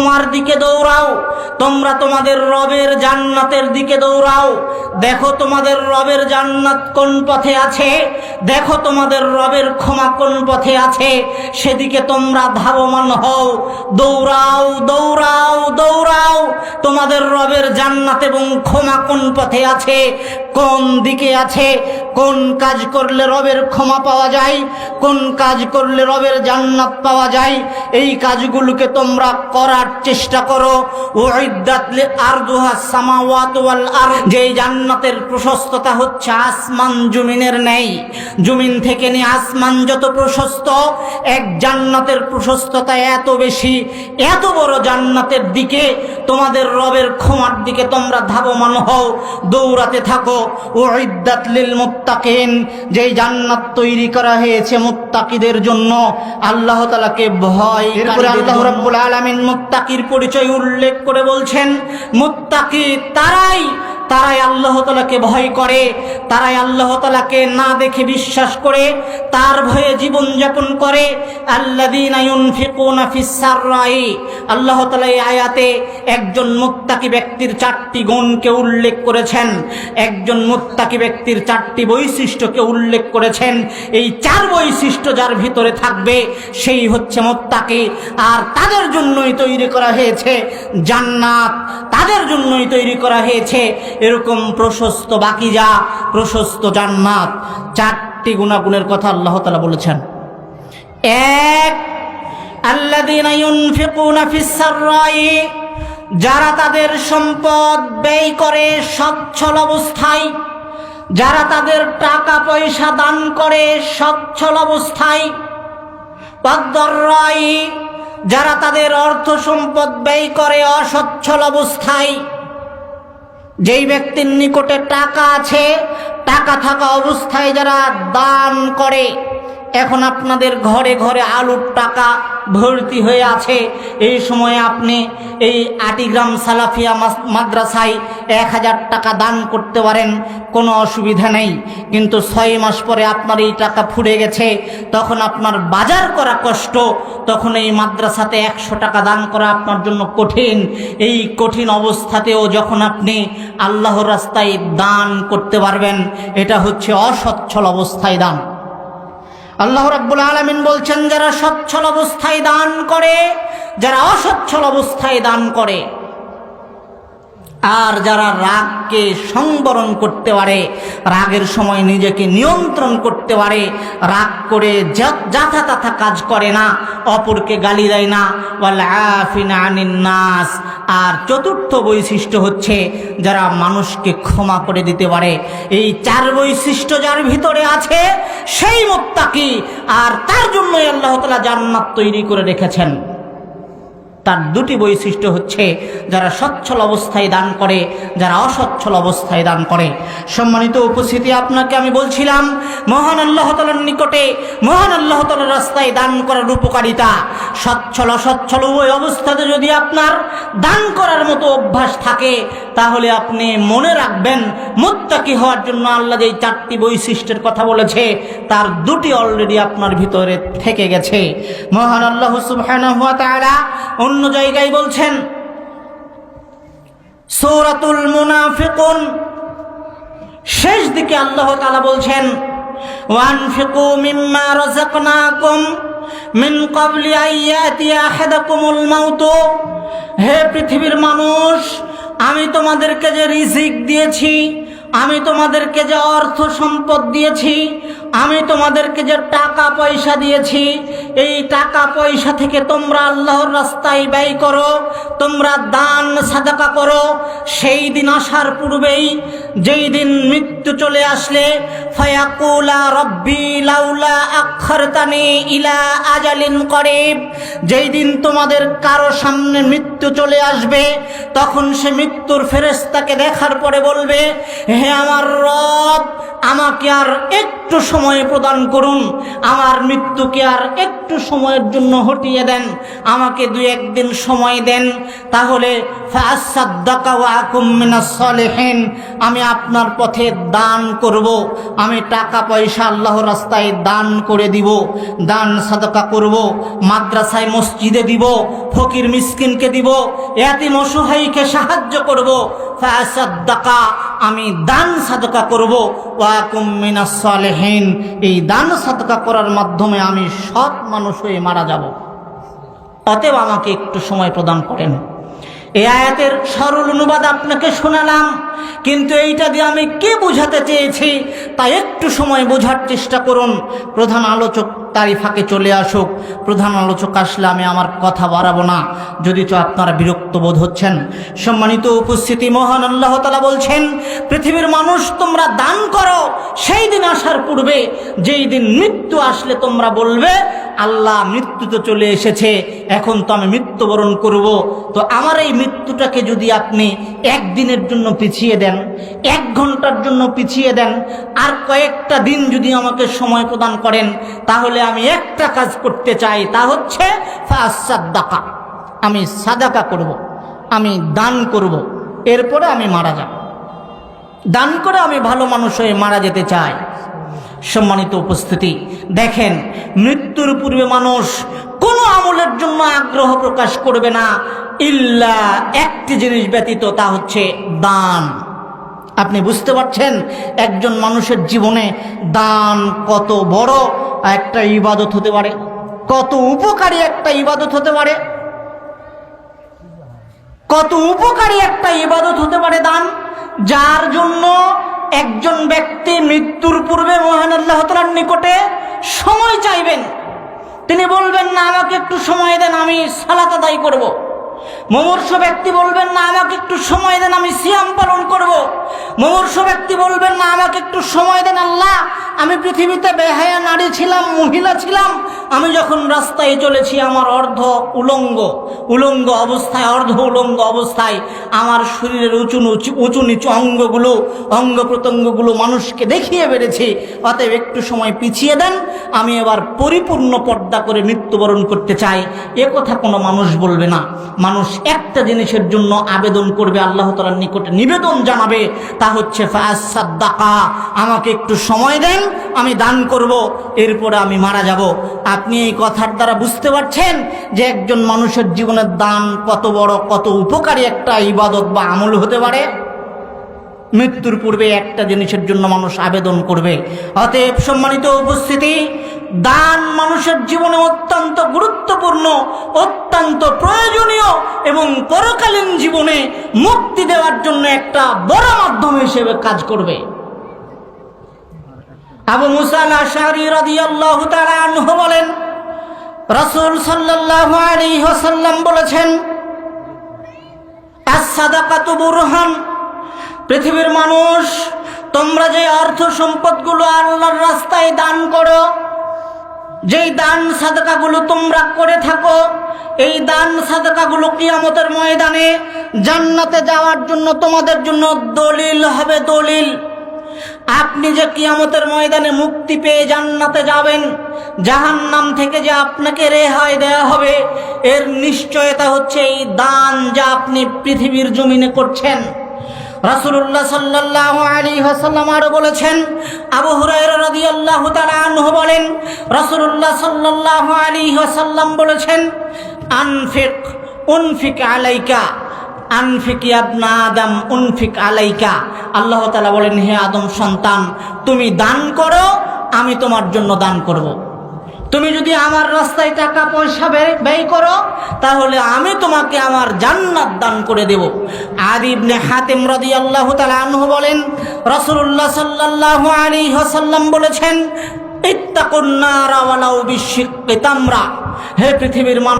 ক্ষমার দিকে দৌড়াও। তোমরা তোমাদের রবের জান্নাতের দিকে দৌড়াও। দেখো তোমাদের রবের জান্নাত কোন পথে আছে। দেখো তোমাদের রবের ক্ষমা কোন পথে আছে। সেদিকে তোমরা ধাবমান হও। দৌড়াও দৌড়াও দৌড়াও। তোমাদের রবের জান্নাত এবং ক্ষমা কোন পথে আছে? কোন দিকে আছে? কোন কাজ করলে রবের ক্ষমা পাওয়া যায়? কোন কাজ করলে রবের জান্নাত পাওয়া যায়? এই কাজগুলোকে তোমরা করার চেষ্টা করো। ওইদাতলে আরদুহা সামাওয়াত ওয়াল আর যে জান্নাতের প্রশস্ততা হচ্ছে আসমান জমিনের নেই। জমিন থেকে নিয়ে আসমান যত প্রশস্ত এক জান্নাতের প্রশস্ততা এত বেশি এত বড় জান্নাতের দিকে তোমাদের রবের ক্ষমার দিকে তোমরা ধাবমান হও দৌড়াতে থাকো। ওইদাত লিল মুত্তাকিন যেই জান্নাত তৈরি করা হয়েছে মুত্তাকিদের জন্য আল্লাহ তাআলাকে ভয় আল্লাহ রাব্বুল আলামিন মুত্তাকির পরিচয় উল্লেখ করে বলছেন মুত্তাকি তারাই তারাই আল্লাহ তালাকে ভয় করে, তারাই আল্লাহ তালাকে না দেখে বিশ্বাস করে, তার ভয়ে জীবনযাপন করে। আল্লাহ তালা আয়াতে একজন মুত্তাকি ব্যক্তির চারটি গুণকে উল্লেখ করেছেন, একজন মুত্তাকি ব্যক্তির চারটি বৈশিষ্ট্যকে উল্লেখ করেছেন। এই চার বৈশিষ্ট্য যার ভিতরে থাকবে, সেই হচ্ছে মুত্তাকি। আর তাদের জন্যই তৈরি করা হয়েছে জান্নাত, তাদের জন্যই তৈরি করা হয়েছে এরকম প্রশস্ত বাকি যা, প্রশস্ত জান্নাত, চারটি গুণাগুণের কথা আল্লাহ তালা বলেছেন। এক যারা তাদের সম্পদ ব্যয় করে সচ্ছল অবস্থায়, যারা তাদের টাকা পয়সা দান করে সচ্ছল অবস্থায় যারা তাদের অর্থ সম্পদ ব্যয় করে অসচ্ছল অবস্থায় যেই ব্যক্তির নিকটে টাকা আছে টাকা থাকা অবস্থায় যারা দান করে এখন আপনাদের ঘরে ঘরে আলুর টাকা ভর্তি হয়ে আছে। এই সময়ে আপনি এই আটিগ্রাম সালাফিয়া মাদ্রাসায় এক হাজার টাকা দান করতে পারেন, কোনো অসুবিধা নেই। কিন্তু ছয় মাস পরে আপনার এই টাকা ফুরে গেছে, তখন আপনার বাজার করা কষ্ট, তখন এই মাদ্রাসাতে একশো টাকা দান করা আপনার জন্য কঠিন। এই কঠিন অবস্থাতেও যখন আপনি আল্লাহর রাস্তায় দান করতে পারবেন, এটা হচ্ছে অসচ্ছল অবস্থায় দান। আল্লাহ রাব্বুল আলমিন বলছেন যারা সচ্ছল অবস্থায় দান করে যারা অসচ্ছল অবস্থায় দান করে আর যারা রাগকে সংবরণ করতে পারে, রাগের সময় নিজেকে নিয়ন্ত্রণ করতে পারে, রাগ করে যাথা তাথা কাজ করে না, অপরকে গালি দেয় না নাস। আর চতুর্থ বৈশিষ্ট্য হচ্ছে যারা মানুষকে ক্ষমা করে দিতে পারে। এই চার বৈশিষ্ট্য যার ভিতরে আছে সেই মোত্তাকি। আর তার জন্যই আল্লাহ তালা জান্নাত তৈরি করে রেখেছেন। তার দুটি বৈশিষ্ট্য হচ্ছে, যারা সচ্ছল অবস্থায় দান করে, যারা অসচ্ছল অবস্থায় দান করে। সম্মানিত উপস্থিতি আপনাকে আমি বলছিলাম, মহান আল্লাহ তালার নিকটে, মহান আল্লাহ তালার রাস্তায় দান করার উপকারিতা। সচ্ছল অসচ্ছল উভয় অবস্থাতে যদি আপনার দান করার মতো অভ্যাস থাকে, তাহলে আপনি মনে রাখবেন, মুত্তাকি হওয়ার জন্য আল্লাহ যে চারটি বৈশিষ্ট্যের কথা বলেছে, তার দুটি অলরেডি আপনার ভিতরে থেকে গেছে। মহান আল্লাহ সুবহানাহু অন্য জায়গায় বলছেন, সূরাতুল মুনাফিকুন। শেষ দিকে আল্লাহ তাআলা বলছেন, ওয়ানফিকু মিম্মা রাযাকনাকুম। মিন কবলি মাউত। হে পৃথিবীর মানুষ, আমি তোমাদেরকে যে রিজিক দিয়েছি, আমি তোমাদেরকে যে অর্থ সম্পদ দিয়েছি আমি তোমাদেরকে যে টাকা পয়সা দিয়েছি, এই টাকা পয়সা থেকে তোমরা আল্লাহর রাস্তায় ব্যয় করো, তোমরা দান, সাদাকা করো। সেই দিন আসার পূর্বেই যেই দিন মৃত্যু চলে আসলে, ফায়াকুলা রব্বি লাউলা আক্ষরতানি ইলা আজালিন করিব। যেই দিন তোমাদের কারও সামনে মৃত্যু চলে আসবে, তখন সে মৃত্যুর ফেরেস্তাকে দেখার পরে বলবে, হে আমার রব আমাকে আর একটু সময় প্রদান করুন। আমার মৃত্যুকে আর একটু সময়ের জন্য হটিয়ে দেন। আমাকে দু একদিন সময় দেন। তাহলে ওয়া আমি আপনার পথে দান করব। আমি টাকা পয়সা আল্লাহ রাস্তায় দান করে দিব। দান সাদকা করব। মাদ্রাসায় মসজিদে দিব। ফকির মিসকিনকে দিব। এতিম অসহায়ীকে সাহায্য করব। ফাসাদ্দাকা, আমি দান সাদকা করব। সালেহিন। এই দান সাদকা করার মাধ্যমে আমি সৎ মানুষ হয়ে মারা যাব। অতএব আমাকে একটু সময় প্রদান করেন। এই আয়াতের সরল অনুবাদ আপনাকে শোনালাম, কিন্তু এইটা দিয়ে আমি কি বোঝাতে চেয়েছি, তা একটু সময় বোঝার চেষ্টা করুন। প্রধান আলোচক তারই ফাঁকে চলে আসুক। প্রধান আলোচক আসলে আমি আমার কথা বাড়াবো না। যদি তো আপনারা বিরক্ত বোধ হচ্ছেন, সম্মানিত উপস্থিতি মহান আল্লাহ তালা বলছেন, পৃথিবীর মানুষ তোমরা দান করো, সেই দিন আসার পূর্বে যেই দিন মৃত্যু আসলে তোমরা বলবে, আল্লাহ মৃত্যু তো চলে এসেছে, এখন তো আমি মৃত্যুবরণ করব। তো আমার এই মৃত্যুটাকে যদি আপনি একদিনের জন্য পিছিয়ে দেন, এক ঘণ্টার জন্য পিছিয়ে দেন, আর কয়েকটা দিন যদি আমাকে সময় প্রদান করেন, তাহলে আমি একটা কাজ করতে চাই, তা হচ্ছে আমি সাদাকা করব। আমি দান করব। এরপরে আমি মারা যাব দান করে আমি ভালো মানুষ হয়ে মারা যেতে চাই সম্মানিত উপস্থিতি, দেখেন, মৃত্যুর পূর্বে মানুষ কোনো আমলের জন্য আগ্রহ প্রকাশ করবে না, ইল্লা একটি জিনিস ব্যতীত, তা হচ্ছে দান আপনি বুঝতে পারছেন? একজন মানুষের জীবনে দান কত বড় একটা ইবাদত হতে পারে? কত উপকারী একটা ইবাদত হতে পারে? কত উপকারী একটা ইবাদত হতে পারে দান? যার জন্য একজন ব্যক্তি মৃত্যুর পূর্বে মহান আল্লাহ তালার নিকটে সময় চাইবেন। তিনি বলবেন, না, আমাকে একটু সময় দেন, আমি সালাত আদায় করব। মমর্ষ ব্যক্তি বলবেন, না, আমাকে একটু সময় দেন, আমি সিয়াম পালন করব। মমর্ষ ব্যক্তি বলবেন, না, আমাকে একটু সময় দেন, আল্লাহ, আমি পৃথিবীতে বেহায়া নারী ছিলাম, মহিলা ছিলাম আমি যখন রাস্তায় চলেছি, আমার অর্ধ উলঙ্গ উলঙ্গ অবস্থায়, অর্ধ উলঙ্গ অবস্থায়, আমার শরীরের উঁচু উঁচু নিচু অঙ্গগুলো, অঙ্গ প্রত্যঙ্গগুলো মানুষকে দেখিয়ে বেড়েছি। অতএব একটু সময় পিছিয়ে দেন, আমি এবার পরিপূর্ণ পর্দা করে মৃত্যুবরণ করতে চাই। এ কথা কোনো মানুষ বলবে না। মানুষ একটা জিনিসের জন্য আবেদন করবে, আল্লাহ তালার নিকটে নিবেদন জানাবে, তা হচ্ছে আমাকে একটু সময় দেন, আমি দান করব, এরপরে আমি মারা যাব। আপনি এই কথার দ্বারা বুঝতে পারছেন যে একজন মানুষের জীবনের দান কত বড়, কত উপকারী একটা ইবাদত বা আমল হতে পারে? মৃত্যুর পূর্বে একটা জিনিসের জন্য মানুষ আবেদন করবে। অতএব সম্মানিত উপস্থিতি, দান মানুষের জীবনে অত্যন্ত গুরুত্বপূর্ণ, অত্যন্ত প্রয়োজনীয় এবং পরকালীন জীবনে মুক্তি দেওয়ার জন্য একটা বড় মাধ্যম হিসেবে কাজ করবে। আবু মুসাল আশারি রাদিয়াল্লাহু তাআলা আনহু বলেন, রাসূল সাল্লাল্লাহু আলাইহি ওয়াসাল্লাম বলেছেন, আস-সাদাকাতু বুরহান, পৃথিবীর মানুষ, তোমরা যে অর্থ সম্পদগুলো আল্লাহর রাস্তায় দান করো, যেই দান সাদকাগুলো তোমরা করে থাকো, এই দান সাদকাগুলো কিয়ামতের ময়দানে জান্নাতে যাওয়ার জন্য তোমাদের জন্য দলিল হবে দলিল। আপনি যে কিয়ামতের ময়দানে মুক্তি পেয়ে জান্নাতে যাবেন, জাহান্নাম থেকে যে আপনাকে রেহাই দেয়া হবে, এর নিশ্চয়তা হচ্ছে এই দান যা আপনি পৃথিবীর জমিনে করছেন। রাসূলুল্লাহ সাল্লাল্লাহু আলাইহি ওয়াসাল্লাম আরও বলেছেন, আবু রাদিয়াল্লাহু তাআলা আনহু বলেন, রাসূলুল্লাহ সাল্লাল্লাহু আলাইহি ওয়াসাল্লাম বলেছেন, আনফিক, উনফিক আলাইকা আদম, উনফিক আলাইকা। আল্লাহ তাআলা বলেন, হে আদম সন্তান, তুমি দান করো, আমি তোমার জন্য দান করব। তুমি যদি আমার রাস্তায় টাকা পয়সা ব্যয়- করো, তাহলে আমি তোমাকে আমার জান্নাত দান করে দেব। আদিবনে হাতেম রদি আল্লাহ আনহু বলেন রসুল্লাহ সাল্লাহ আলী হাসাল্লাম বলেছেন ইত্তাকুন্নারা ওয়ালাউ বিশিক্কি তামরা হে পৃথিবীর মানুষ